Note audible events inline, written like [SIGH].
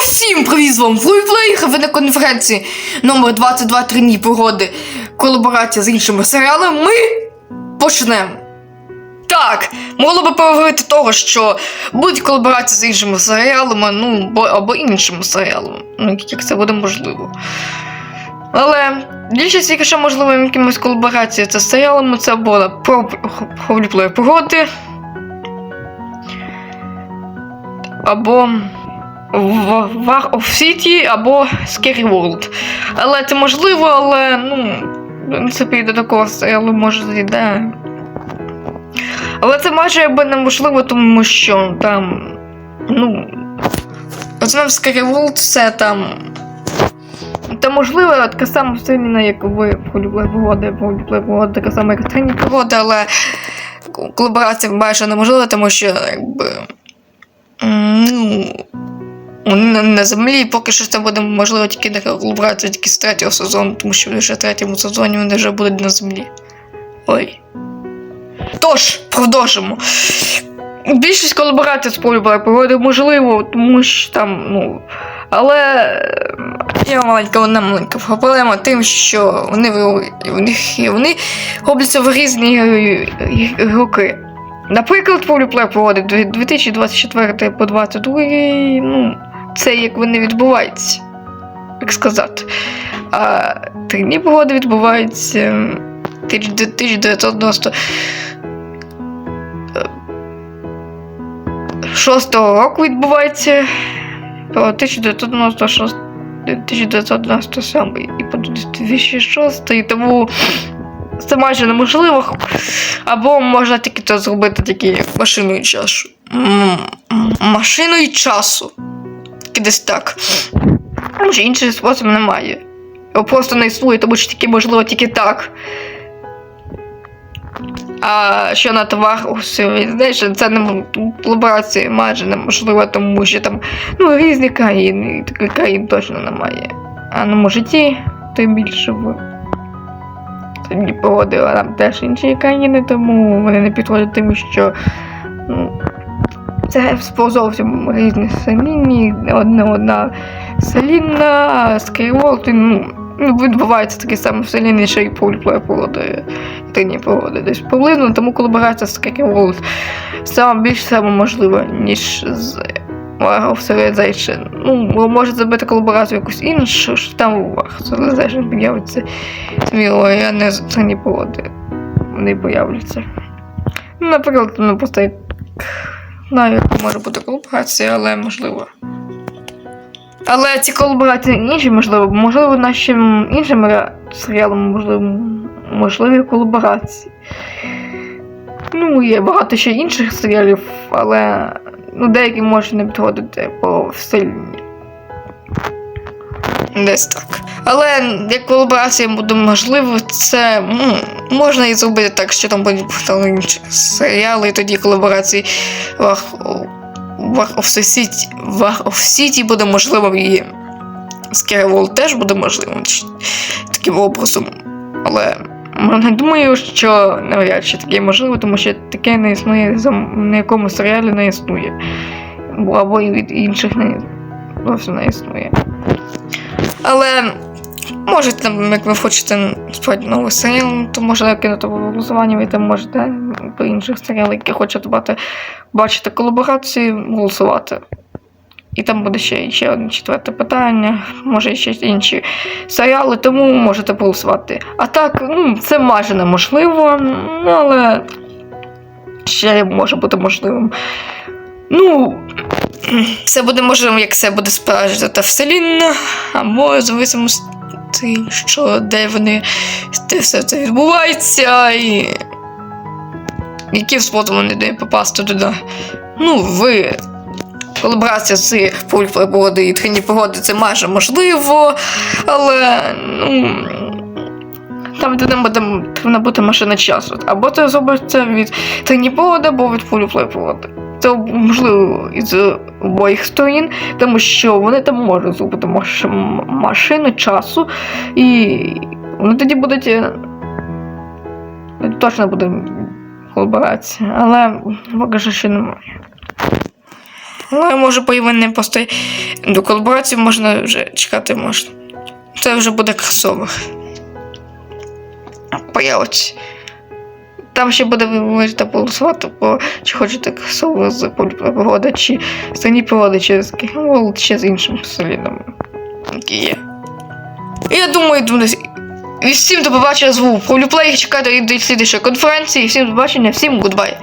всім привіт з вами Флойплеєр, ви на конференції номер 22 «Три дні погоди. Колаборація з іншими серіалами. Ми почнемо. Так, могло би поговорити того, що будуть колаборації з іншими серіалами, ну, бо, або іншими серіалами. Ну, як це буде можливо. Але більшість, якщо можливо, якимось колаборацією це з серіалами, це або про ховліплеєр погоди. Або в War of City або Scary World. Але це можливо, але ну, в принципі до такого серіалу може зайде. Але це майже якби неможливо, тому що там. Ну. Знов Scary World це там. Та можливо, така сама вселена, як ви полюбили погоди, полюбили погоди, така сама, як трені погоди, але колаборація майже неможлива, тому що якби. Ну, на, на землі поки що це буде можливо тільки на колаборацію тільки з третього сезону, тому що вже в третьому сезоні вони вже будуть на землі. Ой. Тож, продовжимо. Більшість колаборацій з полюбою погоди можливо, тому що там, ну. Але е, є маленька одна маленька проблема тим, що вони, в вони робляться в різні роки. Наприклад, полюплей погоди 2024 по 2022, ну, це як вони відбуваються, як сказати. А три погоди відбуваються м, 1990 6 року відбувається по 1996 1997 і по 2006, і тому це майже неможливо. Або можна тільки це зробити тільки машиною часу. Машиною часу. Тільки десь так. Може, інший спосіб немає. Його просто не існує, тому що тільки можливо тільки так. А що на товар знаєш, це не колаборація майже неможливо, тому що там ну, різні країни, таких країн точно немає. А на житті тим більше в тоді погоди, а там теж інші країни, тому вони не підходять тим, що ну, це зовсім різні селінні, одна одна селінна, скайволт, ну, ну, відбувається таке саме в селіні, що і польплеє погоди, тині погоди десь поблизу, тому колаборація з Скайволт саме більш саме можлива, ніж з Civilization. Ну, може зробити колаборацію якусь іншу, що там у Civilization появиться сміло, а не з тині погоди. Вони появляться. Наприклад, ну просто як знаю, яка може бути колаборація, але можливо. Але ці колаборації інші, можливо, можливо, нашим іншим серіалам, можливо, можливі колаборації. Ну, є багато ще інших серіалів, але ну, деякі можуть не підходити по стилі. Десь так. Але як колаборація буде можливо, це ну, можна і зробити так, що там будуть інші серіали, і тоді колаборації War War of City, War of City буде можливим і Skywall теж буде можливим таким образом. Але не [LAUGHS] думаю, що навряд чи таке можливо, тому що таке не існує на якому серіалі не існує. Або і від інших не зовсім не існує. Але може там, як ви хочете спати новий серіал, то можна кинути голосування, ви там можете по інших серіалах, які хочете бати, бачити колаборації, голосувати. І там буде ще, ще одне четверте питання, може ще інші серіали, тому можете голосувати. А так, ну, це майже неможливо, але ще може бути можливим. Ну, це буде можливо, як це буде справжня та вселінна, або в зависимості, що де вони, де все це відбувається, і яким способом вони дають попасти туди. Ну, ви. Колаборація з пульпою погоди і тхині погоди це майже можливо, але ну. Там де буде, бути машина часу. Або це зробиться від тині погоди, або від пульплої погоди. Це можливо із обох сторін, тому що вони там можуть зробити машину часу, і вони тоді будуть. е, Точно буде колаборація, але поки що ще немає. Але може появлення просто до колаборації можна вже чекати можна. Це вже буде кросовер. Появиться. Там ще буде ви можете голосувати, бо чи хочете соло з погода, чи стані погоди, чи з Кігол, чи з іншим солідом. Які є. Я думаю, думаю, і всім до побачення звук. Полюплей, чекати і до слідчої конференції. Всім до побачення, всім гудбай.